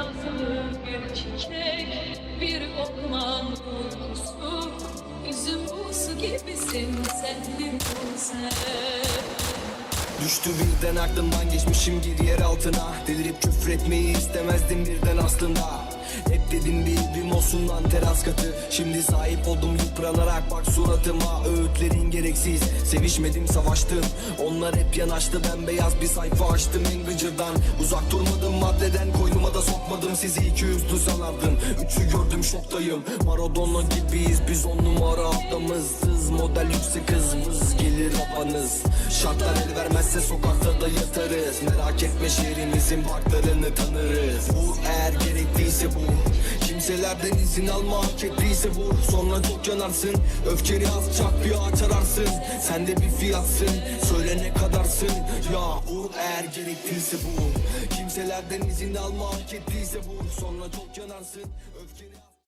nazlı bir çiçek Bir orman uykusu Üzüm buzu gibisin sen bir sen Düştü birden aklımdan geçmişim gir yer altına. Delirip küfretmeyi istemezdim birden aslında. Hep dedim bir evim olsun lan teras katı. Şimdi sahip oldum yıpranarak bak suratıma. Öğütlerin gereksiz sevişmedim savaştım. Onlar hep yanaştı ben beyaz bir sayfa açtım en gıcırdan Uzak durmadım maddeden sokmadım Sizi iki yüzlü sanardım Üçü gördüm şoktayım. Maradona gibiyiz. Biz on numara atlamızız Model yüksek hız vız gelir babanız Şartlar el vermezse sokakta da yatarız. Merak etme şehrimizin parklarını tanırız. Bu eğer gerektiyse bu. Kimselerden izin alma hak ettiyse vur Sonra çok yanarsın. Öfkeni az çak bir ağaç ararsın. Sen de bir fiyatsın. Söyle Vur eğer gerektiyse bu. Kimselerden izin alma hak ettiyse vur Sonra çok yanarsın Öfkeni